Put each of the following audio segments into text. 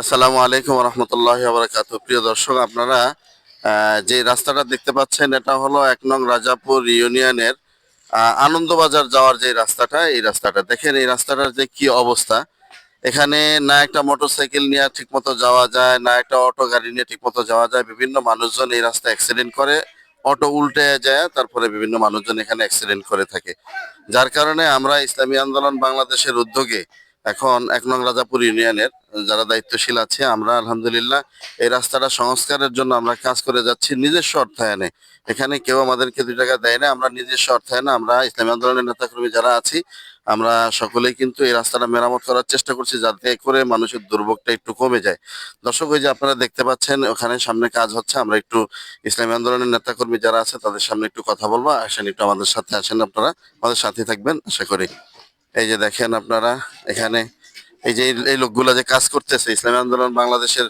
আসসালামু আলাইকুম রহমতুল্লাহ বারাকাত প্রিয় দর্শক, আপনারা যে রাস্তাটা দেখতে পাচ্ছেন, এটা হলো এক নং রাজাপুর ইউনিয়নের আনন্দবাজার যাওয়ার যে রাস্তাটা, এই রাস্তাটা। দেখেন, এই রাস্তাটার যে কি অবস্থা। এখানে না একটা মোটরসাইকেল নিয়ে ঠিকমতো যাওয়া যায়, না একটা অটো গাড়ি নিয়ে ঠিকমতো যাওয়া যায়। বিভিন্ন মানুষজন এই রাস্তায় অ্যাক্সিডেন্ট করে, অটো উল্টে যায়, তারপরে বিভিন্ন মানুষজন এখানে অ্যাক্সিডেন্ট করে থাকে। যার কারণে আমরা ইসলামী আন্দোলন বাংলাদেশের উদ্যোগে এখন এক নং রাজাপুর ইউনিয়নের যারা দায়িত্বশীল আছে, আমরা আলহামদুলিল্লাহ এই রাস্তাটা সংস্কারের জন্য আমরা কাজ করে যাচ্ছি নিজস্ব অর্থায়নে। এখানে কেউ আমাদেরকে দুই টাকা দেয় না, আমরা নিজস্ব অর্থায়নে আমরা ইসলামী আন্দোলনের নেতাকর্মী যারা আছি, আমরা সকলেই কিন্তু এই রাস্তাটা মেরামত করার চেষ্টা করছি যাতে করে মানুষের দুর্ভোগটা একটু কমে যায়। দর্শক, ওই যে আপনারা দেখতে পাচ্ছেন, ওখানে সামনে কাজ হচ্ছে, আমরা একটু ইসলামী আন্দোলনের নেতাকর্মী যারা আছে, তাদের সামনে একটু কথা বলব। আসেন একটু আমাদের সাথে আসেন আপনারা, আমাদের সাথে থাকবেন, আশা করি। এই যে দেখেন আপনারা, এখানে এই যে এই- লোকগুলা যে কাজ করতেছে, ইসলামী আন্দোলন বাংলাদেশের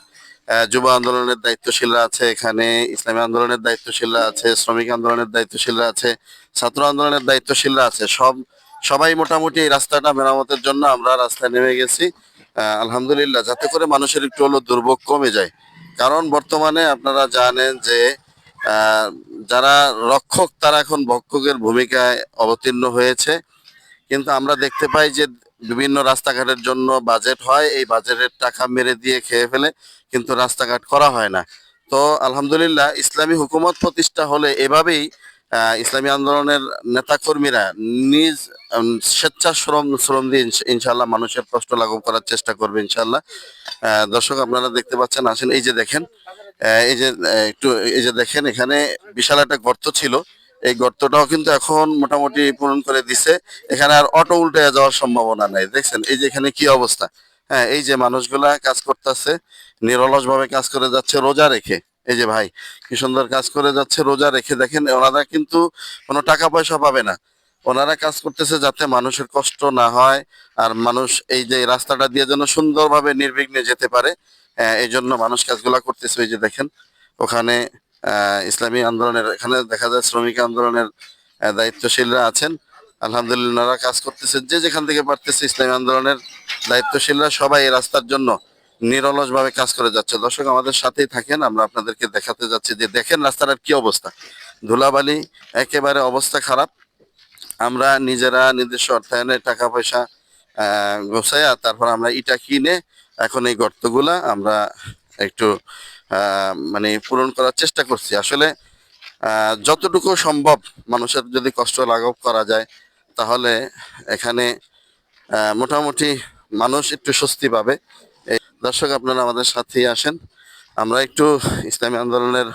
যুব আন্দোলনের দায়িত্বশীলরা আছে এখানে, ইসলামী আন্দোলনের দায়িত্বশীলরা আছে, শ্রমিক আন্দোলনের দায়িত্বশীলরা আছে, ছাত্র আন্দোলনের দায়িত্বশীলরা আছে, সব, সবাই মোটামুটি এই রাস্তাটা মেরামতের জন্য আমরা রাস্তায় নেমে গেছি। আলহামদুলিল্লাহ, যাতে করে মানুষের একটু হলো দুর্ভোগ কমে যায়। কারণ বর্তমানে আপনারা জানেন যে যারা রক্ষক তারা এখন ভক্ষকের ভূমিকায় অবতীর্ণ হয়েছে। কিন্তু আমরা দেখতে পাই যে বিভিন্ন রাস্তাঘাটের জন্য বাজেট হয়, এই বাজেটের টাকা মেরে দিয়ে খেয়ে ফেলে, কিন্তু রাস্তাঘাট করা হয় না। তো আলহামদুলিল্লাহ, ইসলামী হুকুমত প্রতিষ্ঠা হলে এভাবেই ইসলামী আন্দোলনের নেতাকর্মীরা নিজ স্বেচ্ছা শ্রম শ্রম দিয়ে ইনশাল্লাহ মানুষের কষ্ট লাঘব করার চেষ্টা করবে ইনশাল্লাহ দর্শক আপনারা দেখতে পাচ্ছেন, আসেন, এই যে দেখেন এই যে একটু, এই যে দেখেন, এখানে বিশাল একটা গর্ত ছিল। এই গর্তটাও কিন্তু এখন মোটামুটি পূরণ করে দিছে। এখানে আর অটো উল্টে যাওয়ার সম্ভাবনা নাই দেখছেন? এই যে এখানে কি অবস্থা? হ্যাঁ এই যে মানুষগুলা কাজ করতেছে নিরলস ভাবে কাজ করে যাচ্ছে রোজা রেখে। এই যে ভাই কি সুন্দর কাজ করে যাচ্ছে রোজা রেখে। দেখেন ওনারা কিন্তু কোনো টাকা পয়সা পাবে না। ওনারা কাজ করতেছে যাতে মানুষের কষ্ট না হয় আর মানুষ এই যে রাস্তাটা দিয়ে যেন সুন্দরভাবে নির্বিঘ্নে যেতে পারে। আহ, এই জন্য মানুষ কাজগুলা করতেছে। এই যে দেখেন ওখানে ইসলামী আন্দোলনের, এখানে দেখা যায় শ্রমিক আন্দোলনের দায়িত্বশীলরা আছেন। আলহামদুলিল্লাহ ওনারা কাজ করতেছে, যে যেখান থেকে পারতেছে ইসলামী আন্দোলনের দায়িত্বশীলরা সবাই এই রাস্তার জন্য নিরলস ভাবে কাজ করে যাচ্ছে। দর্শক, আমাদের সাথেই থাকেন, আমরা আপনাদেরকে দেখাতে যাচ্ছি যে দেখেন রাস্তাটার কি অবস্থা। ধুলাবালি, একেবারে অবস্থা খারাপ। আমরা নিজেরা নিজস্ব অর্থায়নে টাকা পয়সা, আহ গোছাইয়া তারপর আমরা ইটা কিনে এখন এই গর্তগুলা আমরা একটু মানে পূরণ করার চেষ্টা করছি। আসলে যতটুকু সম্ভব মানুষের যদি কষ্ট লাঘব করা যায়, তাহলে এখানে মোটামুটি মানুষ একটু স্বস্তি পাবে। দর্শক, আপনারা আমাদের সাথেই আসেন। আমরা একটু ইসলামী আন্দোলনের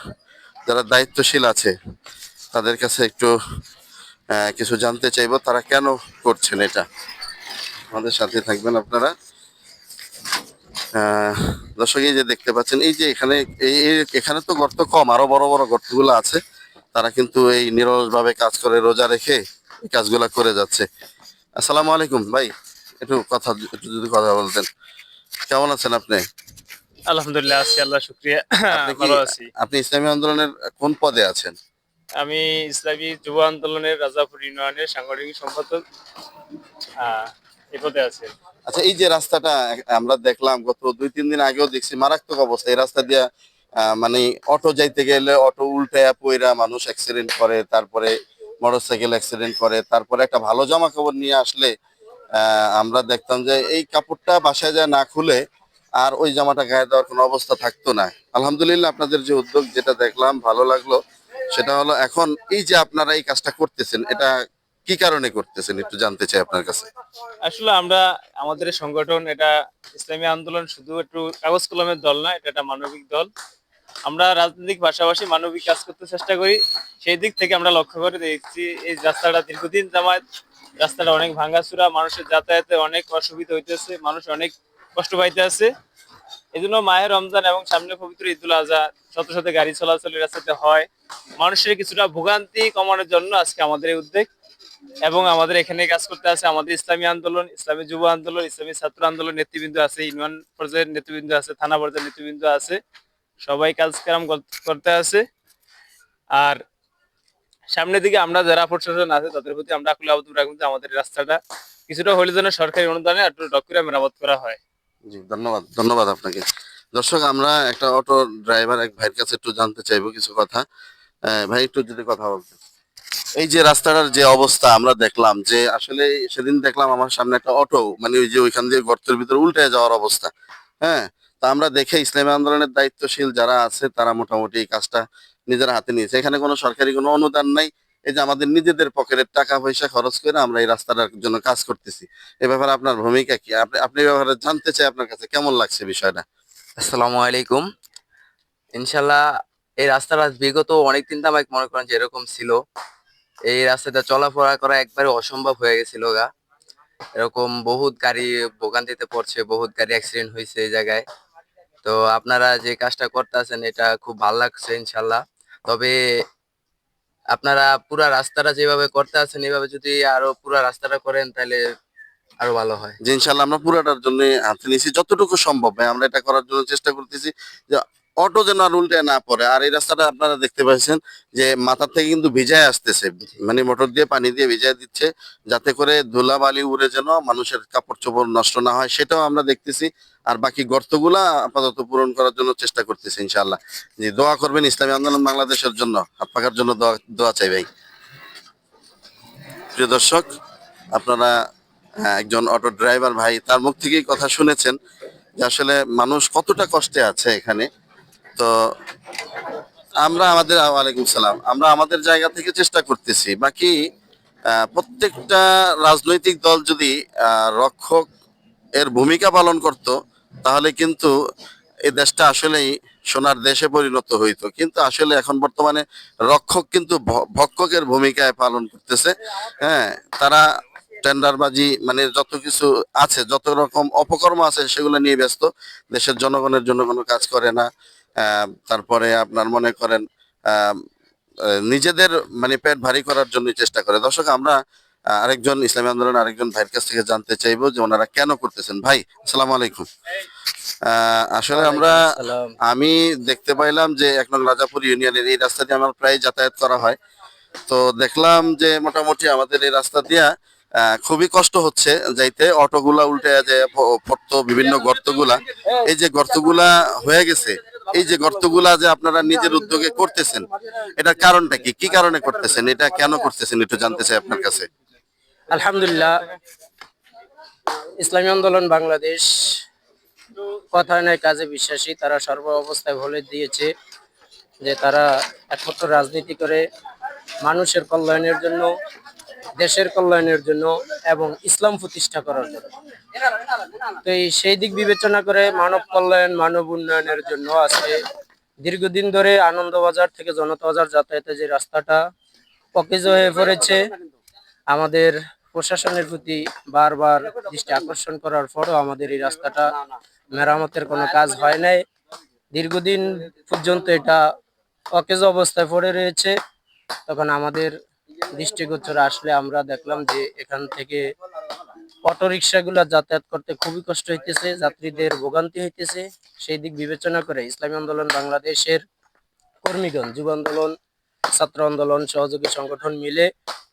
যারা দায়িত্বশীল আছে, তাদের কাছে একটু কিছু জানতে চাইব, তারা কেন করছেন এটা? আমাদের সাথে থাকবেন আপনারা। দর্শক এই যে দেখতে পাচ্ছেন এই যে এখানে এখানে তো গর্ত কম আরও বড় বড় গর্তগুলো আছে। তারা কিন্তু এই নিরলস ভাবে কাজ করে রোজা রেখে কাজগুলা করে যাচ্ছে। আসসালামু আলাইকুম ভাই একটু কথা একটু যদি কথা বলতেন। কেমন আছেন আপনি? আলহামদুলিল্লাহ আছি আল্লাহ শুক্রিয়া। ভালো আছি। আপনি ইসলামী আন্দোলনের কোন পদে আছেন? আমি ইসলামী যুব আন্দোলনের রাজাপুর ইউনিয়নের সাংগঠনিক সম্পাদক। আছি। আচ্ছা এই যে রাস্তাটা, আমরা দেখলাম গত দুই, তিন দিন আগেও দেখছি, মারাত্মক অবস্থা। এই রাস্তা দিয়ে মানে অটো যাইতে গেলে অটো উল্টে পইরা মানুষ অ্যাক্সিডেন্ট করে, তারপরে মোটরসাইকেল অ্যাক্সিডেন্ট করে, তারপরে একটা ভালো জামা কাপড় নিয়ে আসলে আমরা দেখতাম যে এই কাপড়টা বাসায় যায় না খুলে আর ওই জামাটা গায়ে দেওয়ার কোনো অবস্থা থাকতো না। আলহামদুলিল্লাহ, আপনাদের যে উদ্যোগ যেটা দেখলাম ভালো লাগল, সেটা হলো এখন এই যে আপনারা এই কাজটা করতেছেন, এটা কি কারণে করতেছেন? একটু জানতে চাই আপনার কাছে। আসলে আমরা, আমাদের সংগঠন, এটা ইসলামী আন্দোলন শুধু একটু কাগজ কলমের দল না, এটা একটা মানবিক দল। আমরা রাজনৈতিক পাশাপাশি মানবিক কাজ করতে চেষ্টা করি। সেই দিক থেকে আমরা লক্ষ্য করে দেখছি, এই রাস্তাটা দীর্ঘদিন জামায়াত, রাস্তাটা অনেক ভাঙাচুরা, মানুষের যাতায়াতে অনেক অসুবিধা হইতেছে, মানুষ অনেক কষ্ট পাইতে আছে এই জন্য মায়ের রমজান এবং সামনে পবিত্র ঈদুল আজহা, শত শত গাড়ি চলাচলের রাস্তাতে হয়। মানুষের কিছুটা ভোগান্তি কমানোর জন্য আজকে আমাদের এই উদ্যোগ। এবং আমাদের এখানে কাজ করতে আছে আমাদের ইসলামী আন্দোলন, ইসলামী যুব আন্দোলন, ইসলামী ছাত্র আন্দোলন নেতৃবৃন্দ আছে, ইউনিয়ন পর্যায়ের নেতৃবৃন্দ আছে, থানা পর্যায়ের নেতৃবৃন্দ আছে। সবাই কাজ কাম করতে আছে। আর সামনের দিকে আমরা যারা প্রশাসন আছে, তাদের প্রতি আমরা আকুল আবেদন রাখব যে আমাদের রাস্তাটা কিছুটা হলে যেন সরকারি অনুদানে একটু ডক্টরে মেরামত করা হয়। জি, ধন্যবাদ ধন্যবাদ আপনাকে। দর্শক, আমরা একটা অটো ড্রাইভার এক ভাইয়ের কাছে একটু জানতে চাইব কিছু কথা। ভাই, একটু যদি কথা বলতেন। এই যে রাস্তাটার যে অবস্থা, আমরা দেখলাম যে আসলে সেদিন দেখলাম আমার সামনে একটা অটো মানে ওই যে ওইখান দিয়ে গর্তের ভিতরে উল্টে যাওয়ার অবস্থা। হ্যাঁ তা আমরা দেখে ইসলামী আন্দোলনের দায়িত্বশীল যারা আছে, তারা মোটামুটি এই কাজটা নিজের হাতে নিয়েছে। এখানে কোনো সরকারি কোনো অনুদান নাই। এই যে আমাদের নিজেদের পকেটের টাকা পয়সা খরচ করে আমরা এই রাস্তাটার জন্য কাজ করতেছি। এ ব্যাপারে আপনার ভূমিকা কি? আপনি আপনি ব্যাপারে জানতে চাই আপনার কাছে, কেমন লাগছে বিষয়টা? আসসালামু আলাইকুম। ইনশাল্লাহ এই রাস্তাটা বিগত অনেকদিন তো আমাকে মনে করেন যে এরকম ছিল। এই রাস্তাটা চলাফেরা করা একবারে অসম্ভব হয়ে গেছিল গা। এরকম বহুত গাড়ি ভোগান্তিতে পড়ছে, বহুত গাড়ি অ্যাক্সিডেন্ট হয়েছে এই জায়গায়। তো আপনারা যে কাজটা করতেছেন, এটা খুব ভালো লাগছে ইনশাল্লাহ তবে আপনারা পুরা রাস্তাটা যেভাবে করতে আছেন, এভাবে যদি আরও পুরা রাস্তাটা করেন, তাহলে আরও ভালো হয়। ইনশাল্লাহ আমরা পুরাটার জন্য হাতে নিয়েছি। যতটুকু সম্ভব আমরা এটা করার জন্য চেষ্টা করতেছি যে অটো যেন আর উল্টে না পড়ে। আর এই রাস্তাটা আপনারা দেখতে পাচ্ছেন যে মাথা থেকে কিন্তু ভিজায় আসতেছে। মানে মোটর দিয়ে পানি দিয়ে ভিজায় দিচ্ছে যাতে করে ধুলা বালি উড়ে যেন মানুষের কাপড় চোপড় নষ্ট না হয় সেটাও আমরা দেখতেছি। আর বাকি গর্তগুলা আপাতত পূরণ করার জন্য চেষ্টা করতেছি ইনশাল্লাহ যে দোয়া করবেন ইসলামী আন্দোলন বাংলাদেশের জন্য। হাত পাকার জন্য দোয়া দোয়া চাই ভাই। প্রিয় দর্শক আপনারা আহ, একজন অটো ড্রাইভার ভাই তার মুখ থেকেই কথা শুনেছেন যে আসলে মানুষ কতটা কষ্টে আছে এখানে। তো আমরা আমাদের, ওয়ালাইকুম সালাম। আমরা আমাদের জায়গা থেকে চেষ্টা করতেছি। বাকি প্রত্যেকটা রাজনৈতিক দল যদি রক্ষক এর ভূমিকা পালন করত, তাহলে কিন্তু এই দেশটা আসলেই সোনার দেশে পরিণত হইতো। কিন্তু আসলে এখন বর্তমানে রক্ষক কিন্তু ভক্ষকের ভূমিকায় পালন করতেছে। হ্যাঁ তারা টেন্ডারবাজি মানে যত কিছু আছে, যত রকম অপকর্ম আছে, সেগুলো নিয়ে ব্যস্ত। দেশের জনগণের জন্য কোনো কাজ করে না। তারপরে আপনার মনে করেন নিজেদের মানে পেট ভারী করার জন্য চেষ্টা করে। দর্শক আমরা আরেকজন ইসলামী আন্দোলন আরেকজন ভাইয়ের কাছ থেকে জানতে চাইব যে ওনারা কেন করতেছেন। ভাই আসসালামু আলাইকুম। আসলে আমরা আমি দেখতে পাইলাম যে এক নং রাজাপুর ইউনিয়নের এই রাস্তা দিয়ে আমার প্রায় যাতায়াত করা হয়। তো দেখলাম যে মোটামুটি আমাদের এই রাস্তা দিয়া আহ, খুবই কষ্ট হচ্ছে যাইতে। অটোগুলা উল্টে যে পড়তো বিভিন্ন গর্তগুলা। এই যে গর্তগুলা হয়ে গেছে এই যে গর্তগুলা যে আপনারা নিজের উদ্যোগে করতেছেন, এটার কারণটা কি? কি কারণে করতেছেন? এটা কেন করতেছেন? একটু জানতে চাই আপনার কাছে। আলহামদুলিল্লাহ, ইসলামী আন্দোলন বাংলাদেশ কথায় নয় কাজে বিশ্বাসী, তারা সর্ব অবস্থায় বলে দিয়েছে যে তারা একমাত্র রাজনীতি করে মানুষের কল্যাণের জন্য দেশের কল্যাণের জন্য এবং ইসলাম প্রতিষ্ঠা করার জন্য। তো এই সেই দিক বিবেচনা করে মানব কল্যাণ, মানব উন্নয়নের জন্য আজকে দীর্ঘদিন ধরে আনন্দবাজার থেকে জনতা বাজার যাতায়াতের যে রাস্তাটা অকেজ হয়ে পড়েছে, আমাদের প্রশাসনের প্রতি বারবার দৃষ্টি আকর্ষণ করার পরও আমাদের এই রাস্তাটা মেরামতের কোনো কাজ হয় নাই। দীর্ঘদিন পর্যন্ত এটা অকেজ অবস্থায় পড়ে রয়েছে। তখন আমাদের দৃষ্টিগোচর আসলে আমরা দেখলাম যে এখান থেকে অটো রিক্সাগুলো যাতায়াত করতে খুবই কষ্ট হইতেছে, যাত্রীদের ভোগান্তি হইতেছে। সেই দিক বিবেচনা করে ইসলামী আন্দোলন বাংলাদেশের কর্মীগণ, যুব আন্দোলন, ছাত্র আন্দোলন, সহযোগী সংগঠন মিলে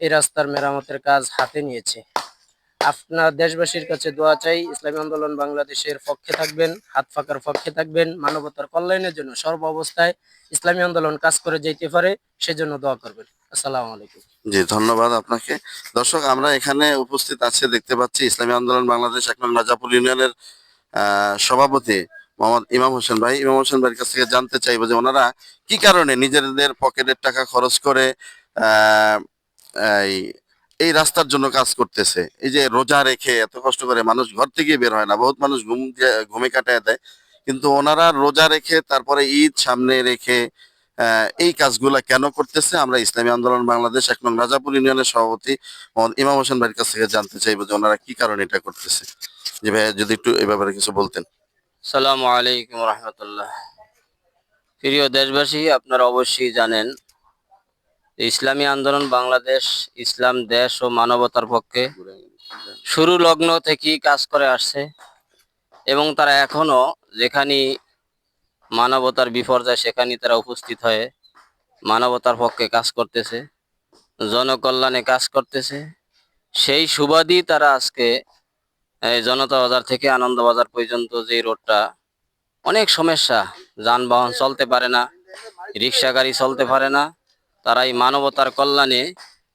এই রাস্তার মেরামতের কাজ হাতে নিয়েছে। আপনার দেশবাসীর কাছে দোয়া চাই, ইসলামী আন্দোলন বাংলাদেশের পক্ষে থাকবেন, হাত ফাঁকার পক্ষে থাকবেন, মানবতার কল্যাণের জন্য সর্ব অবস্থায় ইসলামী আন্দোলন কাজ করে যেতে পারে, সেজন্য দোয়া করবেন। জি, ধন্যবাদ আপনাকে। দর্শক, আমরা এখানে উপস্থিত আছে, দেখতে পাচ্ছি ইসলামী আন্দোলন বাংলাদেশ এক রাজাপুর ইউনিয়নের সভাপতি মোহাম্মদ ইমাম হোসেন ভাই। ইমাম হোসেন ভাইয়ের কাছ থেকে জানতে চাইব যে ওনারা কি কারণে নিজেদের পকেটের টাকা খরচ করে এই রাস্তার জন্য কাজ করতেছে? এই যে রোজা রেখে এত কষ্ট করে মানুষ ঘর থেকে বের হয় না, বহুত মানুষ ঘুম ঘুমে কাটায় দেয়। কিন্তু ওনারা রোজা রেখে, তারপরে ঈদ সামনে রেখে এই কাজগুলা কেন করতেছে? আমরা ইসলামী আন্দোলন, বাংলাদেশ, এক নং রাজাপুর ইউনিয়নের সভাপতি ইমাম হোসেন ভাইয়ের কাছ থেকে জানতে চাইব যে ওনারা কি কারণে এটা করতেছে। যে ভাইয়া, যদি একটু এই ব্যাপারে কিছু বলতেন। সালামু আলাইকুম রহমতুল্লাহ। প্রিয় দেশবাসী, আপনারা অবশ্যই জানেন ইসলামী আন্দোলন বাংলাদেশ, ইসলাম, দেশ ও মানবতার পক্ষে শুরু লগ্ন থেকেই কাজ করে আসছে এবং তারা এখনও যেখানে মানবতার বিপর্যয় সেখানে তারা উপস্থিত হয়ে মানবতার পক্ষে কাজ করতেছে, জনকল্যাণে কাজ করতেছে। সেই সুবাদই তারা আজকে জনতা বাজার থেকে আনন্দ বাজার পর্যন্ত যে রোডটা, অনেক সমস্যা, যানবাহন চলতে পারে না, রিক্সা গাড়ি চলতে পারে না, তারা এই মানবতার কল্যাণে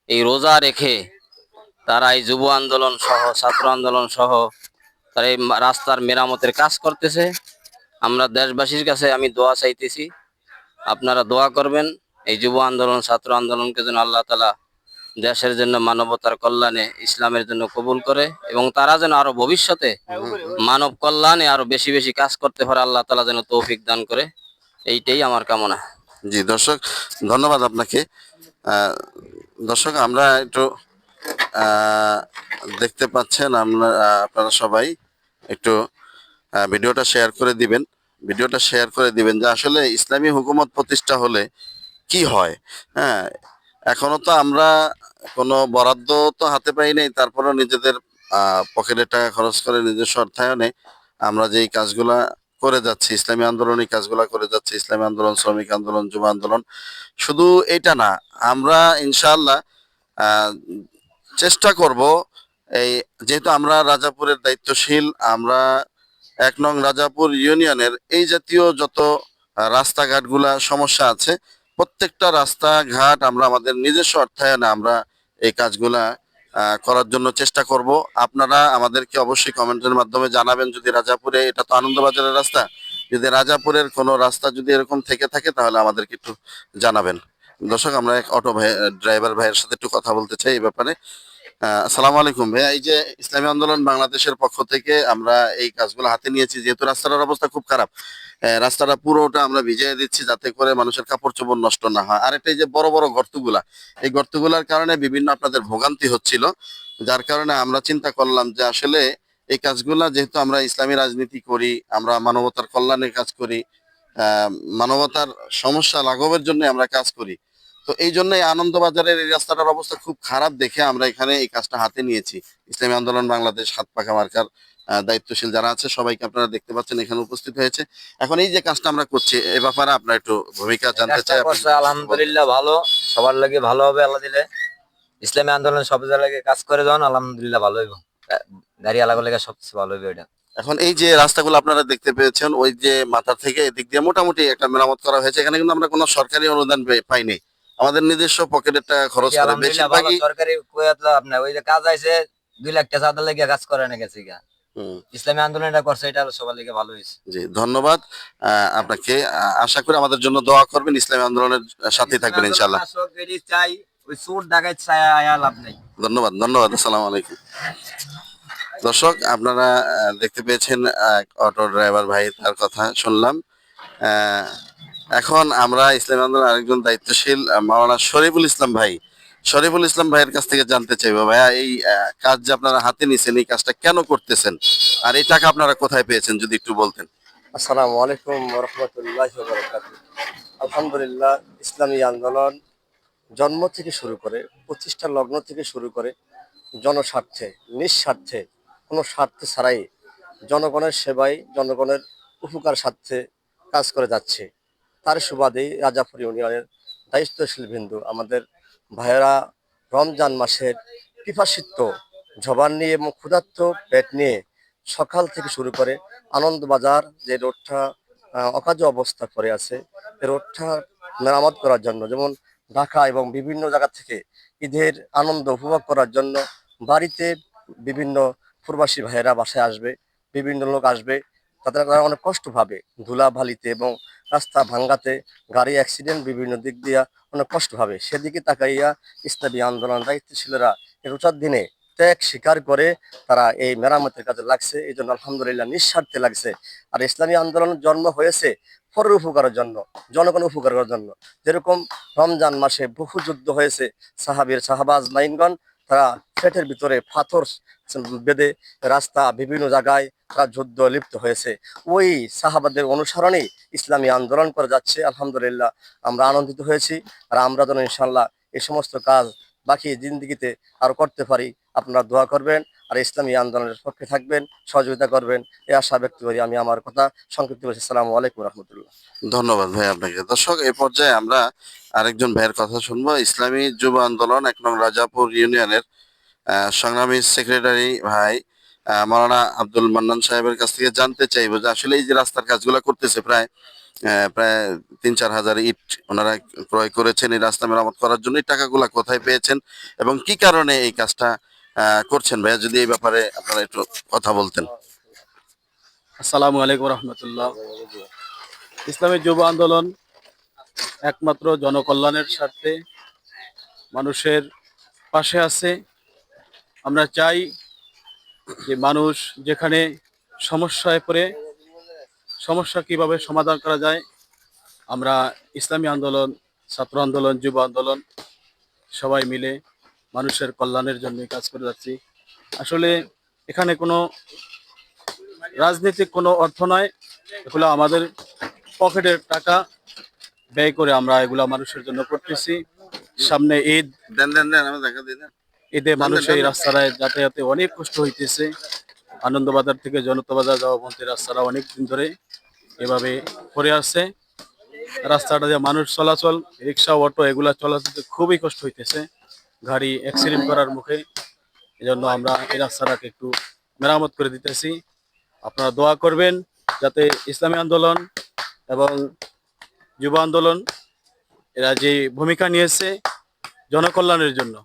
এই রোজা রেখে তারা এই যুব আন্দোলন সহ, ছাত্র আন্দোলন সহ তারা এই রাস্তার মেরামতের কাজ করতেছে। আমরা দেশবাসীর কাছে আমি দোয়া চাইতেছি। আপনারা দোয়া করবেন। এই যুব আন্দোলন, ছাত্র আন্দোলনকে যেন আল্লাহ তালা দেশের জন্য মানবতার কল্যাণে, ইসলামের জন্য কবুল করে এবং তারা যেন আরও ভবিষ্যতে মানব কল্যাণে আরও বেশি বেশি কাজ করতে পারে, আল্লাহ তালা যেন তৌফিক দান করে। এইটাই আমার কামনা। জি, দর্শক, ধন্যবাদ আপনাকে। দর্শক, আমরা একটু দেখতে পাচ্ছেন আমরা আপনারা সবাই একটু ভিডিওটা শেয়ার করে দিবেন। ভিডিওটা শেয়ার করে দিবেন যে আসলে ইসলামী হুকুমত প্রতিষ্ঠা হলে কি হয়। হ্যাঁ এখনও তো আমরা কোনো বরাদ্দ তো হাতে পাই নাই তারপরেও নিজেদের পকেটে টাকা খরচ করে নিজস্ব অর্থায়নে আমরা যেই কাজগুলা করে যাচ্ছি ইসলামী আন্দোলন এই কাজগুলা করে যাচ্ছি ইসলামী আন্দোলন শ্রমিক আন্দোলন যুব আন্দোলন শুধু এটা না আমরা ইনশাআল্লাহ আহ, চেষ্টা করব এই যেহেতু আমরা রাজাপুরের দায়িত্বশীল আমরা এক নং রাজাপুর ইউনিয়নের এই জাতীয় যত রাস্তাঘাটগুলা সমস্যা আছে, প্রত্যেকটা রাস্তাঘাট আমরা আমাদের নিজস্ব অর্থায়নে আমরা এই কাজগুলা করার জন্য চেষ্টা করব। আপনারা আমাদেরকে অবশ্যই কমেন্টের মাধ্যমে জানাবেন যদি রাজাপুরে এটা তো আনন্দবাজারের রাস্তা। যদি রাজাপুরের কোনো রাস্তা যদি এরকম থেকে থাকে তাহলে আমাদেরকে একটু জানাবেন। দর্শক, আমরা এক অটো ভাই, ড্রাইভার ভাইয়ের সাথে একটু কথা বলতে চাই এই ব্যাপারে। আসসালামু আলাইকুম। ভাইয়া, এই যে ইসলামী আন্দোলন বাংলাদেশের পক্ষ থেকে আমরা এই কাজগুলো হাতে নিয়েছি, যেহেতু রাস্তাটার অবস্থা খুব খারাপ রাস্তাটা পুরোটা আমরা ভিজিয়ে দিচ্ছি যাতে করে মানুষের কাপড় চোপড় নষ্ট না হয়। আর এই যে বড় বড় গর্তগুলা, এই গর্তগুলার কারণে বিভিন্ন আপনাদের ভোগান্তি হচ্ছিল, যার কারণে আমরা চিন্তা করলাম যে আসলে এই কাজগুলা যেহেতু আমরা ইসলামী রাজনীতি করি, আমরা মানবতার কল্যাণের কাজ করি মানবতার সমস্যা লাঘবের জন্য আমরা কাজ করি তো এই জন্য আনন্দবাজারের এই রাস্তাটার অবস্থা খুব খারাপ দেখে আমরা এখানে এই কাজটা হাতে নিয়েছি। ইসলামী আন্দোলন বাংলাদেশ হাত পাখা মার্কার দায়িত্বশীল যারা আছে সবাইকে আপনারা দেখতে পাচ্ছেন এখানে উপস্থিত হয়েছে। এখন এই যে কাজটা আমরা করছি এ ব্যাপারে আপনার একটু ভূমিকা জানতে চাই আলহামদুলিল্লাহ ভালো। সবার লাগে ভালো হবে আল্লাহ দিলে। ইসলামী আন্দোলন সব জায়গায় কাজ করে যান আলহামদুলিল্লাহ ভালো হইব। গাড়ি আলাগো লেগে সবচেয়ে ভালো হইবে এটা। এখন এই যে রাস্তাগুলো আপনারা দেখতে পেয়েছেন ওই যে মাথা থেকে এদিক দিয়ে মোটামুটি একটা মেরামত করা হয়েছে। এখানে কিন্তু আমরা কোনো সরকারি অনুদান পাইনি। আমাদের নিজস্ব পকেটের টাকা খরচ করে বেশিরভাগই সরকারি কোয়াতলা আপনার ওই যে কাজ আইছে দুই লাখ টাকা চাঁদা লেগে কাজ করে না গেছে গা হুম, ইসলামী আন্দোলন এটা করছে এটা সবার লেগে ভালো হয়েছে। জি ধন্যবাদ। আপনাকে আশা করি আমাদের জন্য দোয়া করবেন ইসলামী আন্দোলনের সাথে থাকবেন এটি চাই ওই সুর চাই আয়া লাভ নেই। ধন্যবাদ ধন্যবাদ আসসালামু আলাইকুম। দর্শক আপনারা দেখতে পেয়েছেন এক অটো ড্রাইভার ভাই তার কথা শুনলাম। আহ, এখন আমরা ইসলাম আন্দোলন আরেকজন দায়িত্বশীল মাওলানা শরীফুল ইসলাম ভাই। শরীফুল ইসলাম ভাইয়ের কাছ থেকে জানতে চাইব, ভাইয়া, এই কাজ যে আপনারা হাতে নিছেন, এই কাজটা কেন করতেছেন? আর এই টাকা আপনারা কোথায় পেয়েছেন, যদি একটু বলতেন? আসসালামু আলাইকুম রহমতুল্লাহ আলহামদুলিল্লাহ, ইসলামী আন্দোলন জন্ম থেকে শুরু করে, প্রতিষ্ঠা লগ্ন থেকে শুরু করে, জনস্বার্থে, নিঃস্বার্থে, কোনো স্বার্থ ছাড়াই জনগণের সেবায় জনগণের উপকার স্বার্থে কাজ করে যাচ্ছে। তার সুবাদেই রাজাপুর ইউনিয়নের দায়িত্বশীল বিন্দু আমাদের ভাইয়েরা রমজান মাসের পিপাসিত্ব জবান নিয়ে এবং ক্ষুধার্ত পেট নিয়ে সকাল থেকে শুরু করে আনন্দবাজার যে রোডটা অকাজ অবস্থা করে আছে রোডটা মেরামত করার জন্য, যেমন ঢাকা এবং বিভিন্ন জায়গা থেকে ঈদের আনন্দ উপভোগ করার জন্য বাড়িতে বিভিন্ন প্রবাসী ভাইয়েরা বাসায় আসবে, বিভিন্ন লোক আসবে, তাদের অনেক কষ্ট পাবে। ধুলাবালিতে এবং রাস্তা ভাঙ্গাতে, গাড়ি অ্যাক্সিডেন্ট বিভিন্ন দিক দিয়া অনেক কষ্ট পাবে সেদিকে তাকাইয়া ইসলামী আন্দোলন দায়িত্বশীলরা রোজার দিনে ত্যাগ স্বীকার করে তারা এই মেরামতের কাজে লাগছে এই জন্য আলহামদুলিল্লাহ নিঃস্বার্থে লাগছে। আর ইসলামী আন্দোলন জন্ম হয়েছে পরের উপকারের জন্য জনগণ উপকার করার জন্য। যেরকম রমজান মাসে বহু যুদ্ধ হয়েছে, সাহাবির সাহাবাজ মাইনগণ তারা পেটের ভিতরে পাথর বেঁধে রাস্তা, বিভিন্ন জায়গায় তারা যুদ্ধ লিপ্ত হয়েছে। ওই সাহাবাদের অনুসরণেই ইসলামী আন্দোলন করে যাচ্ছে, আলহামদুলিল্লাহ আমরা আনন্দিত হয়েছি। আর আমরা যেন ইনশাল্লাহ এই সমস্ত কাজ বাকি জিন্দিগিতে আরও করতে পারি। আপনারা দোয়া করবেন। আর ইসলামী আন্দোলনের পক্ষে থাকবেন, সহযোগিতা করবেন, এই আশা ব্যক্ত করি আমি আমার কথা সংক্ষিপ্ত করেছি আসসালামু আলাইকুম রহমতুল্লাহ। ধন্যবাদ ভাই আপনাকে। দর্শক, এই পর্যায়ে আমরা আরেকজন ভাইয়ের কথা শুনব। ইসলামী যুব আন্দোলন এক নং রাজাপুর ইউনিয়নের সংগ্রামী সেক্রেটারি ভাই মাওলানা আব্দুল মান্নান সাহেবের কাছ থেকে জানতে চাইব যে আসলে এই যে রাস্তার কাজগুলো করতেছে প্রায় প্রায় তিন চার হাজার ইট ওনারা ক্রয় করেছেন এই রাস্তা মেরামত করার জন্য। এই টাকাগুলা কোথায় পেয়েছেন এবং কি কারণে এই কাজটা করছেন ভাইয়া, যদি এই ব্যাপারে আপনারা একটু কথা বলতেন। আসসালামু আলাইকুম রহমতুল্লাহ। ইসলামী যুব আন্দোলন একমাত্র জনকল্যাণের স্বার্থে মানুষের পাশে আছে। আমরা চাই যে মানুষ যেখানে সমস্যায় পড়ে, সমস্যা কীভাবে সমাধান করা যায়, আমরা ইসলামী আন্দোলন, ছাত্র আন্দোলন, যুব আন্দোলন সবাই মিলে মানুষের কল্যাণের জন্য কাজ করে যাচ্ছি। আসলে এখানে কোনো রাজনৈতিক কোনো অর্থ নয়। এগুলো আমাদের পকেটের টাকা। ব্যয় করে আমরা এগুলা মানুষের জন্য করতেছি। সামনে ঈদ। দেন দেন দেন আমি দেখা দিই ঈদে মানুষ এই রাস্তায় যাতায়াতে অনেক কষ্ট হইতেছে। আনন্দবাজার থেকে জনতা বাজার যাওয়া পর্যন্ত রাস্তাটা অনেক দিন ধরে এভাবে করে আছে। রাস্তাটা দিয়ে মানুষ চলাচল রিক্সা অটো এগুলা চলাচলতে খুবই কষ্ট হইতেছে। গাড়ি অ্যাক্সিডেন্ট করার মুখে, এজন্য আমরা এই রাস্তাটাকে একটু মেরামত করে দিতেছি। আপনারা দোয়া করবেন যাতে ইসলামী আন্দোলন এবং যুব আন্দোলন, এরা যে ভূমিকা নিয়েছে জনকল্যাণের জন্য,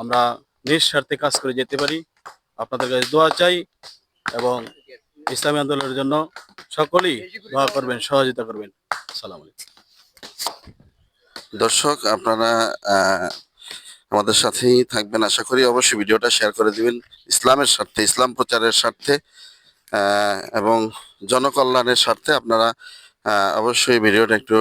আমরা নিঃস্বার্থে কাজ করে যেতে পারি। আপনাদের কাছে দোয়া চাই এবং ইসলামী আন্দোলনের জন্য সকলেই দোয়া করবেন, সহযোগিতা করবেন। সালাম আলাইকুম। দর্শক, আপনারা আমাদের সাথেই থাকবেন। আশা করি অবশ্যই ভিডিওটা শেয়ার করে দিবেন ইসলামের স্বার্থে, ইসলাম প্রচারের স্বার্থে এবং জনকল্যাণের স্বার্থে আপনারা অবশ্যই ভিডিওটা একটু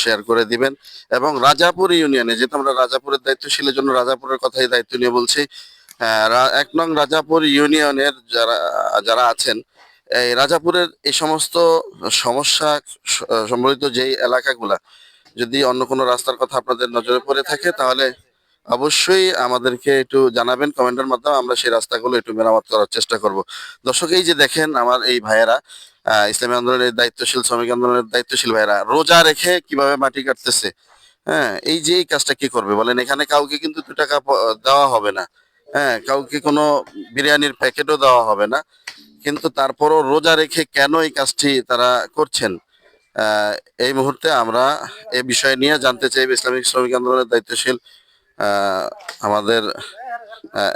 শেয়ার করে দিবেন। এবং রাজাপুর ইউনিয়নে, যেহেতু আমরা রাজাপুরের দায়িত্বশীলের জন্য রাজাপুরের কথাই দায়িত্ব নিয়ে বলছি এক নং রাজাপুর ইউনিয়নের যারা যারা আছেন, এই রাজাপুরের এই সমস্ত সমস্যা সম্বলিত যেই এলাকাগুলা, যদি অন্য কোনো রাস্তার কথা আপনাদের নজরে পড়ে থাকে, তাহলে অবশ্যই আমাদেরকে একটু জানাবেন কমেন্টের মাধ্যমে, আমরা সেই রাস্তাগুলো একটু মেরামত করার চেষ্টা করব। দর্শক, এই যে দেখেন আমার এই ভাইয়েরা ইসলামী আন্দোলনের দায়িত্বশীল, শ্রমিক আন্দোলনের দায়িত্বশীল ভাইয়েরা, রোজা রেখে কীভাবে মাটি কাটতেছে? হ্যাঁ এই যে এই কাজটা কি করবে? বলেন, এখানে কাউকে কিন্তু দু টাকা দেওয়া হবে না। হ্যাঁ কাউকে কোনো বিরিয়ানির প্যাকেটও দেওয়া হবে না। কিন্তু তারপরও রোজা রেখে কেন এই কাজটি তারা করছেন? এই মুহূর্তে আমরা এ বিষয় নিয়ে জানতে চাইব, ইসলামিক শ্রমিক আন্দোলনের দায়িত্বশীল আমাদের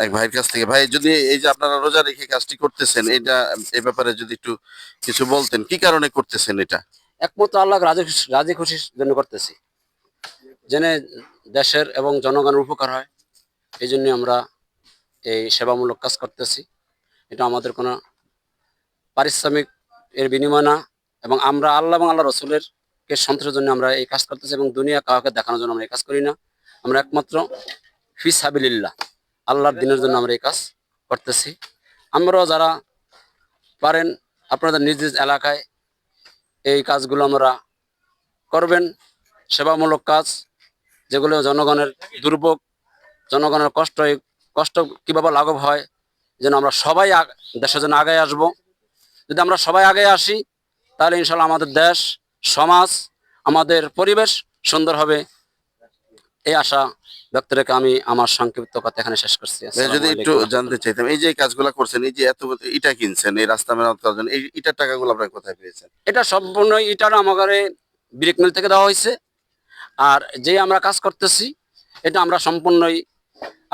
এক ভাইয়ের কাছ থেকে। ভাই, যদি এই যে আপনারা রোজা রেখে কাজটি করতেছেন, এটা, এই ব্যাপারে যদি একটু কিছু বলতেন, কি কারণে করতেছেন এটা? একমাত্র আল্লাহ রাজি রাজি খুশির জন্য করতেছি। জেনে দেশের এবং জনগণের উপকার হয়, এই জন্য আমরা এই সেবামূলক কাজ করতেছি। এটা আমাদের কোনো পারিশ্রমিক এর বিনিময় না, এবং আমরা আল্লাহ এবং আল্লাহ রসুলের কে সন্তোষের জন্য আমরা এই কাজ করতেছি, এবং দুনিয়া কাউকে দেখানোর জন্য আমরা এই কাজ করি না। আমরা একমাত্র ফিস হাবিলিল্লাহ আল্লাহর দিনের জন্য আমরা এই কাজ করতেছি। আমরাও যারা পারেন আপনাদের নিজ নিজ এলাকায় এই কাজগুলো আমরা করবেন। সেবামূলক কাজ, যেগুলো জনগণের দুর্ভোগ, জনগণের কষ্ট কষ্ট কীভাবে লাঘব হয়, যেন আমরা সবাই দেশের জন্য আগে আসব। যদি আমরা সবাই আগে আসি, তাহলে ইনশাল্লাহ আমাদের দেশ, সমাজ, আমাদের পরিবেশ সুন্দর হবে। এই আশা ব্যক্ত রেখে আমি আমার সংক্ষিপ্ত কথা এখানে শেষ করছি। যদি একটু জানতে চাইতাম এই যে কাজগুলো করছেন এই যে এত ইটা কিনছেন এই রাস্তা মেরামত করার জন্য এই ইটার টাকাগুলো আপনারা কোথায় পেয়েছেন? এটা সম্পূর্ণ ইটার আমাদের ব্রিক মিল থেকে দেওয়া হয়েছে। আর যে আমরা কাজ করতেছি এটা আমরা সম্পূর্ণই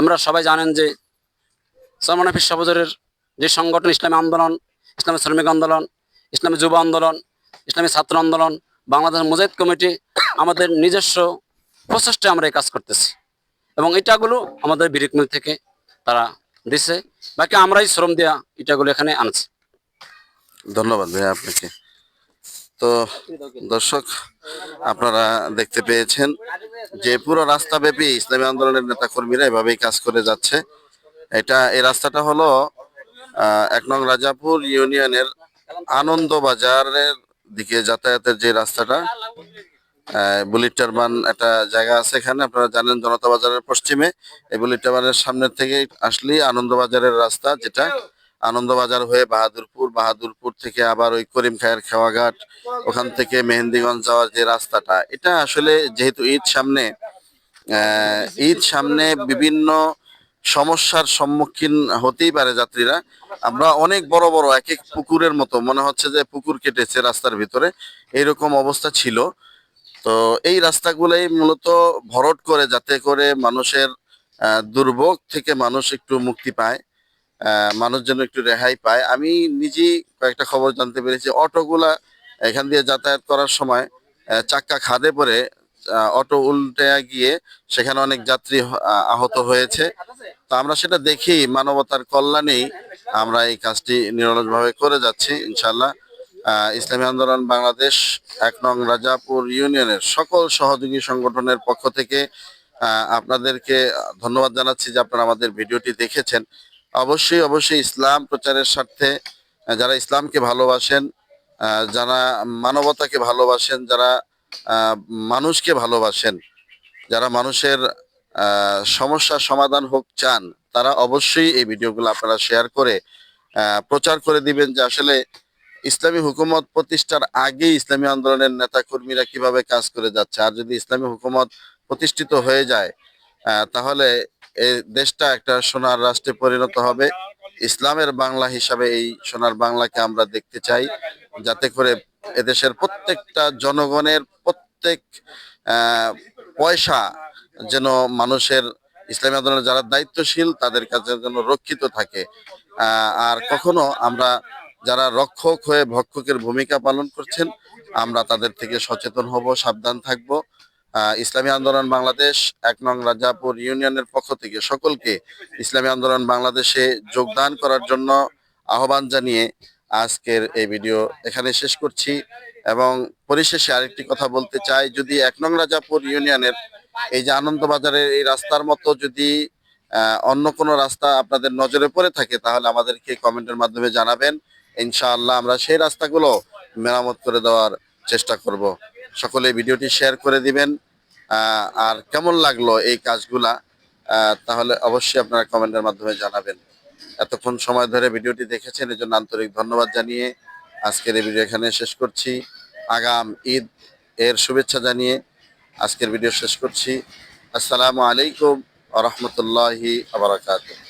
আমরা সবাই জানেন যে সলমান হাফিজ সবজরের যে সংগঠন ইসলামী আন্দোলন ইসলামী শ্রমিক আন্দোলন ইসলামী যুব আন্দোলন ইসলামী ছাত্র আন্দোলন বাংলাদেশ মুজাহিদ কমিটি আমাদের নিজস্ব প্রচেষ্টায় আমরা এই কাজ করতেছি। এবং ইটাগুলো আমাদের ব্রিক মিল থেকে তারা দিছে। বাকি আমরাই শ্রম দেওয়া ইটাগুলো এখানে আনছি। ধন্যবাদ ভাইয়া আপনাকে। তো দর্শক, আপনারা দেখতে পেয়েছেন যে পুরো রাস্তা ব্যাপী ইসলামী আন্দোলনের নেতা কর্মীরা এভাবেই কাজ করে যাচ্ছে। এটা, এই রাস্তাটা হলো এক নং রাজাপুর ইউনিয়নের আনন্দ বাজারের দিকে যাতায়াতের যে রাস্তাটা বুলেট টারবান একটা জায়গা আছে এখানে, আপনারা জানেন জনতা বাজারের পশ্চিমে। এই বুলেট টারবানের সামনের থেকে আসলেই আনন্দ বাজারের রাস্তা, যেটা আনন্দবাজার হয়ে বাহাদুরপুর বাহাদুরপুর থেকে আবার ওই করিম খায়ের খেওয়াঘাট, ওখান থেকে মেহেন্দিগঞ্জ যাওয়ার যে রাস্তাটা, এটা আসলে যেহেতু ঈদ সামনে ঈদ সামনে বিভিন্ন সমস্যার সম্মুখীন হতেই পারে যাত্রীরা। আমরা অনেক বড় বড় এক এক পুকুরের মতো, মনে হচ্ছে যে পুকুর কেটেছে রাস্তার ভিতরে এরকম অবস্থা ছিল। তো এই রাস্তাগুলোই মূলত ভরট করে যাতে করে মানুষের দুর্ভোগ থেকে মানুষ একটু মুক্তি পায় মানুষ যেন একটু রেহাই পায়। আমি নিজেই কয়েকটা খবর জানতে পেরেছি। অটোগুলা এখান দিয়ে যাতায়াত করার সময় চাক্কা খাদে আহ, অটো উল্টে গিয়ে সেখানে অনেক যাত্রী আহত হয়েছে। তো আমরা সেটা দেখি মানবতার কল্যাণেই আমরা এই কাজটি নিরলসভাবে করে যাচ্ছি ইনশাল্লাহ ইসলামী আন্দোলন বাংলাদেশ এক নং রাজাপুর ইউনিয়নের সকল সহযোগী সংগঠনের পক্ষ থেকে আপনাদেরকে ধন্যবাদ জানাচ্ছি যে আপনারা আমাদের ভিডিওটি দেখেছেন। অবশ্যই অবশ্যই ইসলাম প্রচারের স্বার্থে যারা ইসলামকে ভালোবাসেন যারা মানবতাকে ভালোবাসেন যারা মানুষকে ভালোবাসেন যারা মানুষের আহ, সমস্যার সমাধান হোক চান তারা অবশ্যই এই ভিডিওগুলো আপনারা শেয়ার করে প্রচার করে দিবেন যে আসলে ইসলামী হুকুমত প্রতিষ্ঠার আগে ইসলামী আন্দোলনের নেতা কর্মীরা কীভাবে কাজ করে যাচ্ছে? আর যদি ইসলামী হুকুমত প্রতিষ্ঠিত হয়ে যায় তাহলে এই দেশটা একটা সোনার রাষ্ট্রে পরিণত হবে। ইসলামের বাংলা হিসাবে এই সোনার বাংলাকে আমরা দেখতে চাই, যাতে করে এদেশের প্রত্যেকটা জনগণের প্রত্যেক পয়সা যেন মানুষের ইসলামী আন্দোলনের যারা দায়িত্বশীল, তাদের কাছে যেন রক্ষিত থাকে। আর কখনো আমরা যারা রক্ষক হয়ে ভক্ষকের ভূমিকা পালন করছেন, আমরা তাদের থেকে সচেতন হব, সাবধান থাকব। ইসলামী আন্দোলন বাংলাদেশ এক নং রাজাপুর ইউনিয়নের পক্ষ থেকে সকলকে ইসলামী আন্দোলন বাংলাদেশে যোগদান করার জন্য আহ্বান জানিয়ে আজকের এই ভিডিও এখানে শেষ করছি। এবং পরিশেষে আরেকটি কথা বলতে চাই, যদি এক নং রাজাপুর ইউনিয়নের এই যে আনন্দবাজারের এই রাস্তার মতো যদি অন্য কোনো রাস্তা আপনাদের নজরে পড়ে থাকে, তাহলে আমাদেরকে কমেন্টের মাধ্যমে জানাবেন। ইনশাআল্লাহ আমরা সেই রাস্তাগুলো মেরামত করে দেওয়ার চেষ্টা করব। সকলে ভিডিওটি শেয়ার করে দিবেন আর কেমন লাগল এই কাজগুলা তাহলে অবশ্যই আপনারা কমেন্টের মাধ্যমে জানাবেন। এতক্ষণ সময় ধরে ভিডিওটি দেখেছেন, এজন্য আন্তরিক ধন্যবাদ জানিয়ে আজকের এই ভিডিও এখানে শেষ করছি। আগাম ঈদ এর শুভেচ্ছা জানিয়ে আজকের ভিডিও শেষ করছি। আসসালামু আলাইকুম রহমতুল্লাহি আবরাকাতুহ